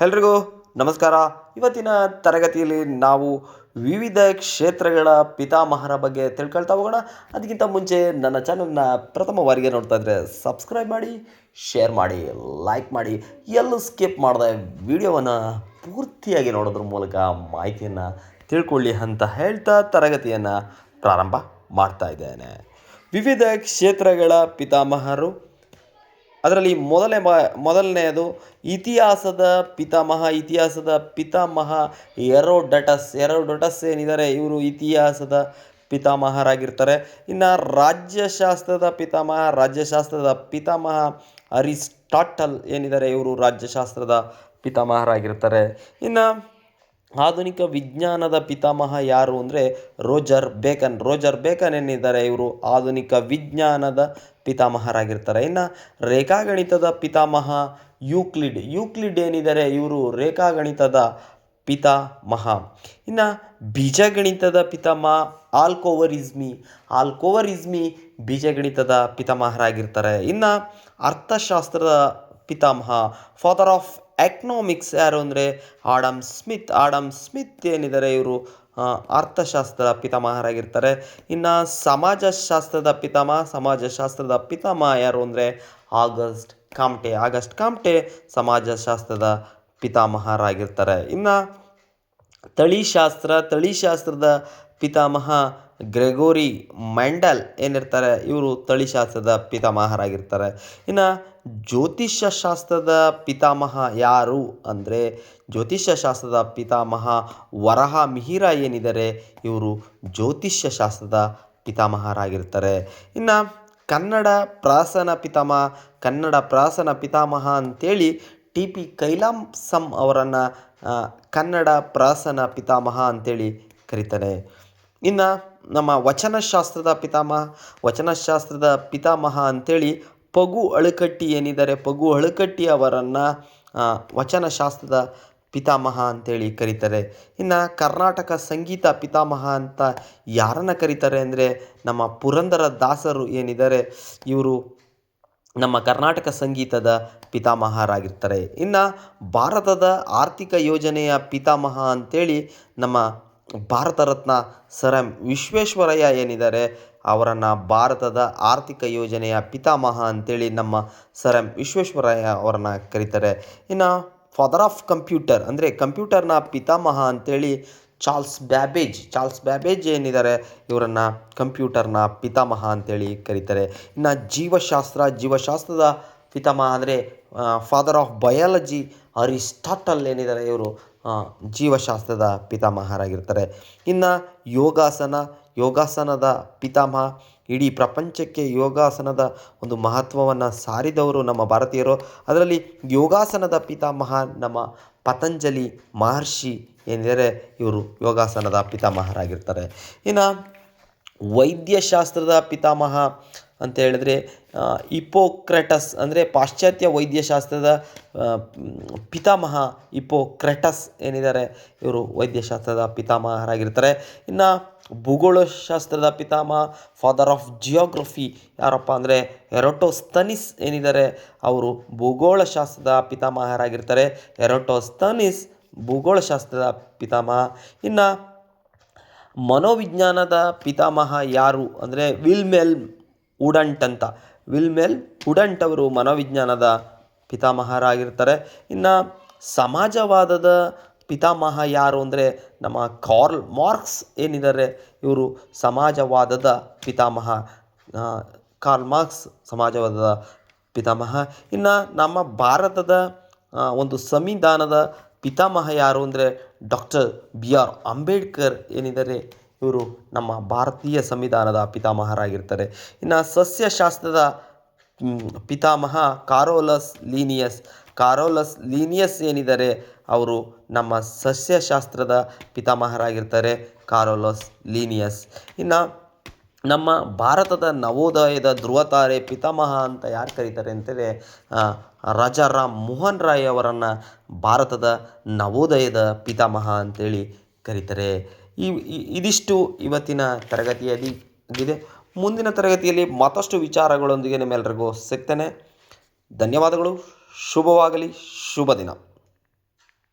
ಎಲ್ರಿಗೂ ನಮಸ್ಕಾರ. ಇವತ್ತಿನ ತರಗತಿಯಲ್ಲಿ ನಾವು ವಿವಿಧ ಕ್ಷೇತ್ರಗಳ ಪಿತಾಮಹರ ಬಗ್ಗೆ ತಿಳ್ಕೊಳ್ತಾ ಹೋಗೋಣ. ಅದಕ್ಕಿಂತ ಮುಂಚೆ ನನ್ನ ಚಾನಲ್ನ ಪ್ರಥಮ ಬಾರಿಗೆ ನೋಡ್ತಾ ಇದ್ರೆ ಸಬ್ಸ್ಕ್ರೈಬ್ ಮಾಡಿ, ಶೇರ್ ಮಾಡಿ, ಲೈಕ್ ಮಾಡಿ. ಎಲ್ಲೂ ಸ್ಕಿಪ್ ಮಾಡದೆ ವಿಡಿಯೋವನ್ನು ಪೂರ್ತಿಯಾಗಿ ನೋಡೋದ್ರ ಮೂಲಕ ಮಾಹಿತಿಯನ್ನು ತಿಳ್ಕೊಳ್ಳಿ ಅಂತ ಹೇಳ್ತಾ ತರಗತಿಯನ್ನು ಪ್ರಾರಂಭ ಮಾಡ್ತಾ ಇದ್ದೇನೆ. ವಿವಿಧ ಕ್ಷೇತ್ರಗಳ ಪಿತಾಮಹರು ಅದರಲ್ಲಿ ಮೊದಲನೇ ಬ ಮೊದಲನೆಯದು ಇತಿಹಾಸದ ಪಿತಾಮಹ ಇತಿಹಾಸದ ಪಿತಾಮಹ ಎರೋಡಟಸ್ ಎರೋಡಟಸ್ ಏನಿದ್ದಾರೆ? ಇವರು ಇತಿಹಾಸದ ಪಿತಾಮಹರಾಗಿರ್ತಾರೆ. ಇನ್ನು ರಾಜ್ಯಶಾಸ್ತ್ರದ ಪಿತಾಮಹ ರಾಜ್ಯಶಾಸ್ತ್ರದ ಪಿತಾಮಹ ಅರಿಸ್ಟಾಟಲ್ ಏನಿದ್ದಾರೆ? ಇವರು ರಾಜ್ಯಶಾಸ್ತ್ರದ ಪಿತಾಮಹರಾಗಿರ್ತಾರೆ. ಇನ್ನು ಆಧುನಿಕ ವಿಜ್ಞಾನದ ಪಿತಾಮಹ ಯಾರು ಅಂದರೆ ರೋಜರ್ ಬೇಕನ್. ರೋಜರ್ ಬೇಕನ್ ಏನಿದ್ದಾರೆ? ಇವರು ಆಧುನಿಕ ವಿಜ್ಞಾನದ ಪಿತಾಮಹರಾಗಿರ್ತಾರೆ. ಇನ್ನು ರೇಖಾಗಣಿತದ ಪಿತಾಮಹ ಯೂಕ್ಲಿಡ್. ಯೂಕ್ಲಿಡ್ ಏನಿದ್ದಾರೆ? ಇವರು ರೇಖಾಗಣಿತದ ಪಿತಾಮಹ. ಇನ್ನು ಬೀಜಗಣಿತದ ಪಿತಾಮಹ ಆಲ್ಕೋವರಿಸ್ಮಿ. ಆಲ್ಕೋವರಿಸ್ಮಿ ಬೀಜಗಣಿತದ ಪಿತಾಮಹರಾಗಿರ್ತಾರೆ. ಇನ್ನು ಅರ್ಥಶಾಸ್ತ್ರದ ಪಿತಾಮಹ ಫಾದರ್ ಆಫ್ ಎಕನಾಮಿಕ್ಸ್ ಯಾರು ಅಂದರೆ ಆಡಮ್ ಸ್ಮಿತ್ ಆಡಮ್ ಸ್ಮಿತ್ ಏನಿದ್ದಾರೆ ಇವರು? ಅರ್ಥಶಾಸ್ತ್ರದ ಅರ್ಥಶಾಸ್ತ್ರ ಪಿತಾಮಹರಾಗಿರ್ತಾರೆ. ಇನ್ನು ಸಮಾಜಶಾಸ್ತ್ರದ ಪಿತಾಮಹ ಸಮಾಜಶಾಸ್ತ್ರದ ಪಿತಾಮಹ ಯಾರು ಅಂದರೆ ಆಗಸ್ಟ್ ಕಾಮ್ಟೆ ಆಗಸ್ಟ್ ಕಾಮ್ಟೆ ಸಮಾಜಶಾಸ್ತ್ರದ ಪಿತಾಮಹರಾಗಿರ್ತಾರೆ. ಇನ್ನು ತಳಿಶಾಸ್ತ್ರ, ತಳಿಶಾಸ್ತ್ರದ ಪಿತಾಮಹ ಗ್ರೆಗೋರಿ ಮೆಂಡಲ್ ಏನಿರ್ತಾರೆ, ಇವರು ತಳಿಶಾಸ್ತ್ರದ ಪಿತಾಮಹರಾಗಿರ್ತಾರೆ. ಇನ್ನು ಜ್ಯೋತಿಷ್ಯ ಶಾಸ್ತ್ರದ ಪಿತಾಮಹ ಯಾರು ಅಂದರೆ ಜ್ಯೋತಿಷ್ಯ ಶಾಸ್ತ್ರದ ಪಿತಾಮಹ ವರಹ ಮಿಹಿರ ಏನಿದ್ದಾರೆ ಇವರು ಜ್ಯೋತಿಷ್ಯ ಶಾಸ್ತ್ರದ ಪಿತಾಮಹರಾಗಿರ್ತಾರೆ ಇನ್ನು ಕನ್ನಡ ಪ್ರಾಸನ ಪಿತಾಮಹ ಕನ್ನಡ ಪ್ರಾಸನ ಪಿತಾಮಹ ಅಂತೇಳಿ ಟಿ ಪಿ ಕೈಲಾಸಂ ಅವರನ್ನು ಕನ್ನಡ ಪ್ರಾಸನ ಪಿತಾಮಹ ಅಂತೇಳಿ ಕರೀತಾರೆ. ಇನ್ನು ನಮ್ಮ ವಚನಶಾಸ್ತ್ರದ ಪಿತಾಮಹ ವಚನಶಾಸ್ತ್ರದ ಪಿತಾಮಹ ಅಂತೇಳಿ ಪಗು ಅಳುಕಟ್ಟಿ ಏನಿದ್ದಾರೆ? ಪಗು ಅಳುಕಟ್ಟಿ ಅವರನ್ನು ವಚನಶಾಸ್ತ್ರದ ಪಿತಾಮಹ ಅಂತೇಳಿ ಕರೀತಾರೆ. ಇನ್ನು ಕರ್ನಾಟಕ ಸಂಗೀತ ಪಿತಾಮಹ ಅಂತ ಯಾರನ್ನು ಕರೀತಾರೆ ಅಂದರೆ ನಮ್ಮ ಪುರಂದರ ದಾಸರು ಏನಿದ್ದಾರೆ? ಇವರು ನಮ್ಮ ಕರ್ನಾಟಕ ಸಂಗೀತದ ಪಿತಾಮಹರಾಗಿರ್ತಾರೆ. ಇನ್ನು ಭಾರತದ ಆರ್ಥಿಕ ಯೋಜನೆಯ ಪಿತಾಮಹ ಅಂತೇಳಿ ನಮ್ಮ ಭಾರತ ರತ್ನ ಸರ್ ಎಂ ವಿಶ್ವೇಶ್ವರಯ್ಯ ಏನಿದ್ದಾರೆ, ಅವರನ್ನು ಭಾರತದ ಆರ್ಥಿಕ ಯೋಜನೆಯ ಪಿತಾಮಹ ಅಂತೇಳಿ ನಮ್ಮ ಸರ್ ಎಂ ವಿಶ್ವೇಶ್ವರಯ್ಯ ಅವರನ್ನು ಕರೀತಾರೆ. ಇನ್ನು ಫಾದರ್ ಆಫ್ ಕಂಪ್ಯೂಟರ್ ಅಂದರೆ ಕಂಪ್ಯೂಟರ್ನ ಪಿತಾಮಹ ಅಂತೇಳಿ ಚಾರ್ಲ್ಸ್ ಬ್ಯಾಬೇಜ್ ಚಾರ್ಲ್ಸ್ ಬ್ಯಾಬೇಜ್ ಏನಿದ್ದಾರೆ, ಇವರನ್ನು ಕಂಪ್ಯೂಟರ್ನ ಪಿತಾಮಹ ಅಂತೇಳಿ ಕರೀತಾರೆ. ಇನ್ನು ಜೀವಶಾಸ್ತ್ರ, ಜೀವಶಾಸ್ತ್ರದ ಪಿತಾಮಹ ಅಂದರೆ ಫಾದರ್ ಆಫ್ ಬಯಾಲಜಿ ಅರಿಸ್ಟಾಟಲ್ ಏನಿದ್ದಾರೆ ಇವರು ಜೀವಶಾಸ್ತ್ರದ ಪಿತಾಮಹರಾಗಿರ್ತಾರೆ. ಇನ್ನು ಯೋಗಾಸನ, ಯೋಗಾಸನದ ಪಿತಾಮಹ, ಇಡೀ ಪ್ರಪಂಚಕ್ಕೆ ಯೋಗಾಸನದ ಒಂದು ಮಹತ್ವವನ್ನು ಸಾರಿದವರು ನಮ್ಮ ಭಾರತೀಯರು. ಅದರಲ್ಲಿ ಯೋಗಾಸನದ ಪಿತಾಮಹ ನಮ್ಮ ಪತಂಜಲಿ ಮಹರ್ಷಿ ಎಂದರೆ ಇವರು ಯೋಗಾಸನದ ಪಿತಾಮಹರಾಗಿರ್ತಾರೆ. ಇನ್ನು ವೈದ್ಯಶಾಸ್ತ್ರದ ಪಿತಾಮಹ ಅಂತ ಹೇಳಿದ್ರೆ ಇಪೋಕ್ರೆಟಸ್ ಅಂದರೆ ಪಾಶ್ಚಾತ್ಯ ವೈದ್ಯಶಾಸ್ತ್ರದ ಪಿತಾಮಹ ಇಪೋಕ್ರೆಟಸ್ ಏನಿದ್ದಾರೆ, ಇವರು ವೈದ್ಯಶಾಸ್ತ್ರದ ಪಿತಾಮಹರಾಗಿರ್ತಾರೆ. ಇನ್ನು ಭೂಗೋಳಶಾಸ್ತ್ರದ ಪಿತಾಮಹ ಫಾದರ್ ಆಫ್ ಜಿಯೋಗ್ರಫಿ ಯಾರಪ್ಪ ಅಂದರೆ ಎರೋಟೋಸ್ತನಿಸ್ ಏನಿದ್ದಾರೆ, ಅವರು ಭೂಗೋಳಶಾಸ್ತ್ರದ ಪಿತಾಮಹರಾಗಿರ್ತಾರೆ. ಎರೋಟೋಸ್ತನಿಸ್ ಭೂಗೋಳಶಾಸ್ತ್ರದ ಪಿತಾಮಹ. ಇನ್ನು ಮನೋವಿಜ್ಞಾನದ ಪಿತಾಮಹ ಯಾರು ಅಂದರೆ ವಿಲ್ಮೆಲ್ ಉಡಂಟ್ ಅಂತ. ವಿಲ್ಮೆಲ್ ಉಡಂಟ್ ಅವರು ಮನೋವಿಜ್ಞಾನದ ಪಿತಾಮಹರಾಗಿರ್ತಾರೆ. ಇನ್ನು ಸಮಾಜವಾದದ ಪಿತಾಮಹ ಯಾರು ಅಂದರೆ ನಮ್ಮ ಕಾರ್ಲ್ ಮಾರ್ಕ್ಸ್ ಏನಿದ್ದಾರೆ, ಇವರು ಸಮಾಜವಾದದ ಪಿತಾಮಹ. ಕಾರ್ಲ್ ಮಾರ್ಕ್ಸ್ ಸಮಾಜವಾದದ ಪಿತಾಮಹ. ಇನ್ನು ನಮ್ಮ ಭಾರತದ ಒಂದು ಸಂವಿಧಾನದ ಪಿತಾಮಹ ಯಾರು ಅಂದರೆ ಡಾಕ್ಟರ್ ಬಿ ಆರ್ ಅಂಬೇಡ್ಕರ್ ಏನಿದ್ದಾರೆ ಇವರು ನಮ್ಮ ಭಾರತೀಯ ಸಂವಿಧಾನದ ಪಿತಾಮಹರಾಗಿರ್ತಾರೆ. ಇನ್ನು ಸಸ್ಯಶಾಸ್ತ್ರದ ಪಿತಾಮಹ ಕಾರೋಲಸ್ ಲೀನಿಯಸ್. ಕಾರೋಲಸ್ ಲೀನಿಯಸ್ ಏನಿದ್ದಾರೆ ಅವರು ನಮ್ಮ ಸಸ್ಯಶಾಸ್ತ್ರದ ಪಿತಾಮಹರಾಗಿರ್ತಾರೆ, ಕಾರೋಲಸ್ ಲೀನಿಯಸ್. ಇನ್ನು ನಮ್ಮ ಭಾರತದ ನವೋದಯದ ಧ್ರುವತಾರೆ ಪಿತಾಮಹ ಅಂತ ಯಾರು ಕರೀತಾರೆ ಅಂತಂದರೆ ರಾಜಾರಾಮ್ ಮೋಹನ್ ರಾಯ್ ಅವರನ್ನು ಭಾರತದ ನವೋದಯದ ಪಿತಾಮಹ ಅಂತೇಳಿ ಕರೀತಾರೆ. ಈ ಇದಿಷ್ಟು ಇವತ್ತಿನ ತರಗತಿಯಲ್ಲಿ ಆಗಿದೆ. ಮುಂದಿನ ತರಗತಿಯಲ್ಲಿ ಮತ್ತಷ್ಟು ವಿಚಾರಗಳೊಂದಿಗೆ ನಿಮ್ಮೆಲ್ಲರಿಗೂ ಸಿಗ್ತೇನೆ. ಧನ್ಯವಾದಗಳು. ಶುಭವಾಗಲಿ. ಶುಭ ದಿನ.